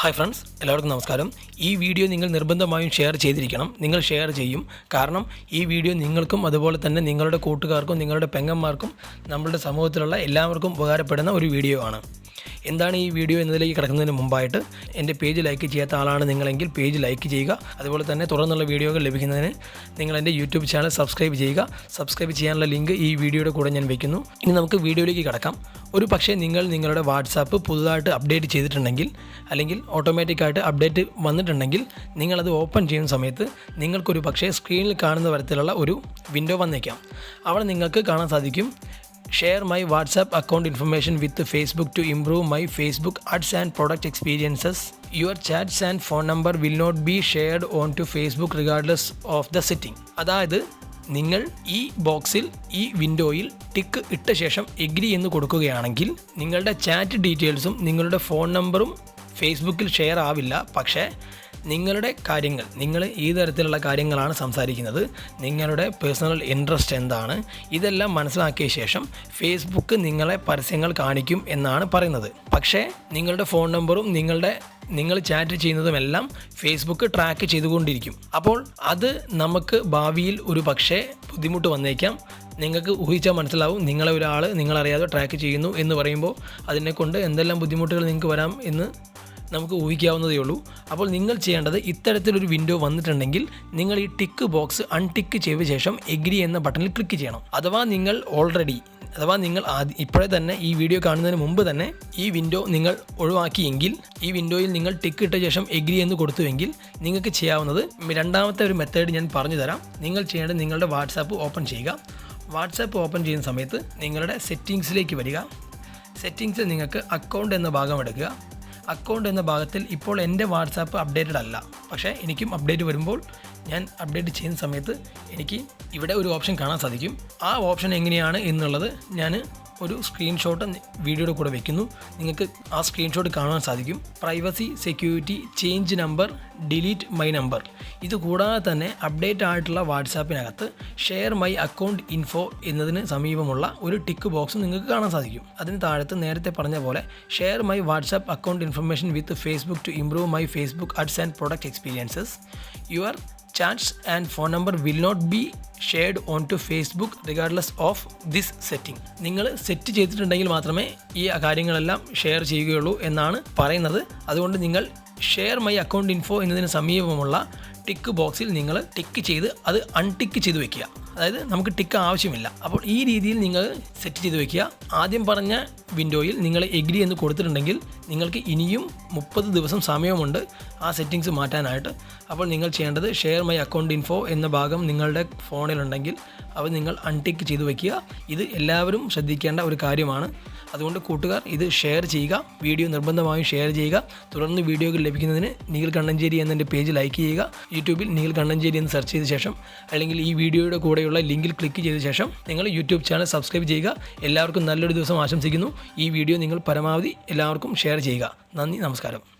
Hi friends എല്ലാവർക്കും നമസ്കാരം. ഈ വീഡിയോ നിങ്ങൾ നിർബന്ധമായും ഷെയർ ചെയ്തിരിക്കണം. നിങ്ങൾ ഷെയർ ചെയ്യും. കാരണം ഈ വീഡിയോ നിങ്ങൾക്കും അതുപോലെ തന്നെ നിങ്ങളുടെ കൂട്ടുകാർക്കും നിങ്ങളുടെ പെങ്ങന്മാർക്കും നമ്മളുടെ സമൂഹത്തിലുള്ള എല്ലാവർക്കും ഉപകാരപ്പെടുന്ന ഒരു വീഡിയോ ആണ്. എന്താണ് ഈ വീഡിയോ എന്നതിലേക്ക് കിടക്കുന്നതിന് മുമ്പായിട്ട് എന്റെ പേജ് ലൈക്ക് ചെയ്യാത്ത ആളാണ് നിങ്ങളെങ്കിൽ പേജ് ലൈക്ക് ചെയ്യുക. അതുപോലെ തന്നെ തുടർന്നുള്ള വീഡിയോകൾ ലഭിക്കുന്നതിന് നിങ്ങൾ എന്റെ യൂട്യൂബ് ചാനൽ സബ്സ്ക്രൈബ് ചെയ്യുക. സബ്സ്ക്രൈബ് ചെയ്യാനുള്ള ലിങ്ക് ഈ വീഡിയോയുടെ കൂടെ ഞാൻ വയ്ക്കുന്നു. ഇനി നമുക്ക് വീഡിയോയിലേക്ക് കിടക്കാം. ഒരു പക്ഷേ നിങ്ങൾ നിങ്ങളുടെ വാട്സാപ്പ് പുതുതായിട്ട് അപ്ഡേറ്റ് ചെയ്തിട്ടുണ്ടെങ്കിൽ അല്ലെങ്കിൽ ഓട്ടോമാറ്റിക്കായിട്ട് അപ്ഡേറ്റ് വന്നിട്ടുണ്ടെങ്കിൽ നിങ്ങളത് ഓപ്പൺ ചെയ്യുന്ന സമയത്ത് നിങ്ങൾക്കൊരു പക്ഷേ സ്ക്രീനിൽ കാണുന്ന തരത്തിലുള്ള ഒരു വിൻഡോ വന്നേക്കാം. അവിടെ നിങ്ങൾക്ക് കാണാൻ സാധിക്കും share my WhatsApp account information with Facebook to improve my Facebook ads and product experiences your chats and phone number will not be shared on to Facebook regardless of the setting അതായത് നിങ്ങൾ ഈ ബോക്സിൽ ഈ വിൻഡോയിൽ tick ഇട്ട ശേഷം agree എന്ന് കൊടുക്കുകയാണെങ്കിൽ നിങ്ങളുടെ ചാറ്റ് ഡീറ്റെയിൽസും നിങ്ങളുടെ ഫോൺ നമ്പറും ഫേസ്ബുക്കിൽ ഷെയർ ആവില്ല. പക്ഷേ നിങ്ങളുടെ കാര്യങ്ങൾ നിങ്ങൾ ഈ തരത്തിലുള്ള കാര്യങ്ങളാണ് സംസാരിക്കുന്നത്. നിങ്ങളുടെ പേഴ്സണൽ ഇൻട്രസ്റ്റ് എന്താണ്? ഇതെല്ലാം മനസ്സിലാക്കിയ ശേഷം ഫേസ്ബുക്ക് നിങ്ങളെ പരസ്യങ്ങൾ കാണിക്കും എന്നാണ് പറയുന്നത്. പക്ഷേ നിങ്ങളുടെ ഫോൺ നമ്പറും നിങ്ങളുടെ നിങ്ങൾ ചാറ്റ് ചെയ്യുന്നതുമെല്ലാം ഫേസ്ബുക്ക് ട്രാക്ക് ചെയ്തുകൊണ്ടിരിക്കും. അപ്പോൾ അത് നമുക്ക് ഭാവിയിൽ ഒരു പക്ഷേ ബുദ്ധിമുട്ട് വന്നേക്കാം. നിങ്ങൾക്ക് ഊഹിച്ചാൽ മനസ്സിലാവും നിങ്ങളെ ഒരാൾ നിങ്ങളറിയാതെ ട്രാക്ക് ചെയ്യുന്നു എന്ന് പറയുമ്പോൾ അതിനെക്കൊണ്ട് എന്തെല്ലാം ബുദ്ധിമുട്ടുകൾ നിങ്ങൾക്ക് വരാം എന്ന് നമുക്ക് ഊഹിക്കാവുന്നതേ ഉള്ളൂ. അപ്പോൾ നിങ്ങൾ ചെയ്യേണ്ടത് ഇത്തരത്തിലൊരു വിൻഡോ വന്നിട്ടുണ്ടെങ്കിൽ നിങ്ങൾ ഈ ടിക്ക് ബോക്സ് അൺടിക്ക് ചെയ്ത ശേഷം എഗ്രി എന്ന ബട്ടണിൽ ക്ലിക്ക് ചെയ്യണം. അഥവാ നിങ്ങൾ ഓൾറെഡി അഥവാ നിങ്ങൾ ആദ്യ ഇപ്പോഴേ തന്നെ ഈ വീഡിയോ കാണുന്നതിന് മുമ്പ് തന്നെ ഈ വിൻഡോ നിങ്ങൾ ഒഴിവാക്കിയെങ്കിൽ ഈ വിൻഡോയിൽ നിങ്ങൾ ടിക്ക് ഇട്ട ശേഷം എഗ്രി എന്ന് കൊടുത്തുവെങ്കിൽ നിങ്ങൾക്ക് ചെയ്യാവുന്നത് രണ്ടാമത്തെ ഒരു മെത്തേഡ് ഞാൻ പറഞ്ഞു തരാം നിങ്ങൾ ചെയ്യേണ്ടത് നിങ്ങളുടെ വാട്സാപ്പ് ഓപ്പൺ ചെയ്യുക. വാട്സാപ്പ് ഓപ്പൺ ചെയ്യുന്ന സമയത്ത് നിങ്ങളുടെ സെറ്റിങ്സിലേക്ക് വരിക. സെറ്റിങ്സിൽ നിങ്ങൾക്ക് അക്കൗണ്ട് എന്ന ഭാഗം എടുക്കുക. അക്കൗണ്ട് എന്ന ഭാഗത്തിൽ ഇപ്പോൾ എന്റെ വാട്സാപ്പ് അപ്ഡേറ്റഡ് അല്ല. പക്ഷേ എനിക്കും അപ്ഡേറ്റ് വരുമ്പോൾ ഞാൻ അപ്ഡേറ്റ് ചെയ്യുന്ന സമയത്ത് എനിക്ക് ഇവിടെ ഒരു ഓപ്ഷൻ കാണാൻ സാധിക്കും. ആ ഓപ്ഷൻ എങ്ങനെയാണ് എന്നുള്ളത് ഞാൻ ഒരു സ്ക്രീൻഷോട്ട് വീഡിയോയുടെ കൂടെ വെക്കുന്നു. നിങ്ങൾക്ക് ആ സ്ക്രീൻഷോട്ട് കാണാൻ സാധിക്കും. Privacy security change number delete my number ഇത് കൂടാതെ തന്നെ അപ്ഡേറ്റ് ആയിട്ടുള്ള വാട്സാപ്പിനകത്ത് ഷെയർ മൈ അക്കൗണ്ട് ഇൻഫോ എന്നതിന് സമീപമുള്ള ഒരു ടിക്ക് ബോക്സ് നിങ്ങൾക്ക് കാണാൻ സാധിക്കും. അതിന് താഴത്ത് നേരത്തെ പറഞ്ഞ പോലെ share my WhatsApp account information with Facebook to improve my Facebook ads and product experiences your chats and phone number will not be shared on to Facebook regardless of this setting നിങ്ങൾ set ചെയ്തിട്ടുണ്ടെങ്കിൽ മാത്രമേ ഈ കാര്യങ്ങളെല്ലാം share ചെയ്യുകയുള്ളൂ എന്നാണ് പറയുന്നത്. അതുകൊണ്ട് നിങ്ങൾ ഷെയർ മൈ അക്കൗണ്ട് ഇൻഫോ എന്നതിന് സമീപമുള്ള ടിക്ക് ബോക്സിൽ നിങ്ങൾ ടിക്ക് ചെയ്ത് അത് അൺടിക്ക് ചെയ്ത് വെക്കുക. അതായത് നമുക്ക് ടിക്ക് ആവശ്യമില്ല. അപ്പോൾ ഈ രീതിയിൽ നിങ്ങൾ സെറ്റ് ചെയ്ത് വെക്കുക. ആദ്യം പറഞ്ഞ വിൻഡോയിൽ നിങ്ങൾ എഗ്രി എന്ന് കൊടുത്തിട്ടുണ്ടെങ്കിൽ നിങ്ങൾക്ക് ഇനിയും മുപ്പത് ദിവസം സമയമുണ്ട് ആ സെറ്റിങ്സ് മാറ്റാനായിട്ട്. അപ്പോൾ നിങ്ങൾ ചെയ്യേണ്ടത് ഷെയർ മൈ അക്കൗണ്ട് ഇൻഫോ എന്ന ഭാഗം നിങ്ങളുടെ ഫോണിലുണ്ടെങ്കിൽ അത് നിങ്ങൾ അൺടിക്ക് ചെയ്ത് വയ്ക്കുക ഇത് എല്ലാവരും ശ്രദ്ധിക്കേണ്ട ഒരു കാര്യമാണ്. അതുകൊണ്ട് കൂട്ടുകാർ ഇത് ഷെയർ ചെയ്യുക വീഡിയോ നിർബന്ധമായും ഷെയർ ചെയ്യുക. തുടർന്ന് വീഡിയോകൾ ലഭിക്കുന്നതിന് നീൽ കണ്ണഞ്ചേരി എന്നതിന്റെ പേജ് ലൈക്ക് ചെയ്യുക. യൂട്യൂബിൽ നീൽ കണ്ണഞ്ചേരി എന്ന് സെർച്ച് ചെയ്ത ശേഷം അല്ലെങ്കിൽ ഈ വീഡിയോയുടെ കൂടെയുള്ള ലിങ്കിൽ ക്ലിക്ക് ചെയ്ത ശേഷം നിങ്ങൾ യൂട്യൂബ് ചാനൽ സബ്സ്ക്രൈബ് ചെയ്യുക. എല്ലാവർക്കും നല്ലൊരു ദിവസം ആശംസിക്കുന്നു. ഈ വീഡിയോ നിങ്ങൾ പരമാവധി എല്ലാവർക്കും ഷെയർ ചെയ്യുക. നന്ദി നമസ്കാരം.